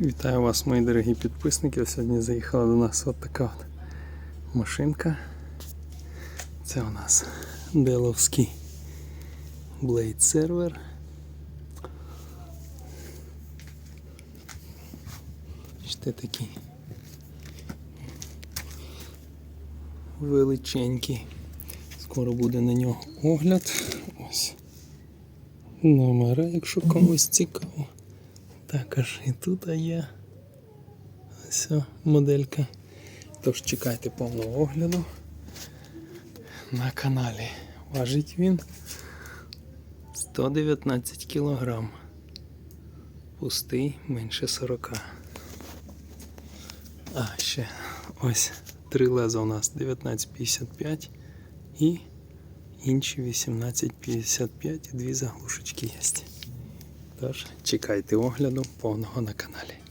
Вітаю вас, мої дорогі підписники. Сьогодні заїхала до нас от така от машинка. Це у нас Деловський Blade Server. Бачите, такий величенький. Скоро буде на нього огляд. Ось. Номера, якщо комусь цікаво. Також і тут є ось моделька. Тож чекайте повного огляду на каналі. Важить він 119 кг. Пустий менше 40. А, ще ось три леза у нас 1955 і інші 1855 і дві заглушечки є. Тож чекайте огляду повного на каналі.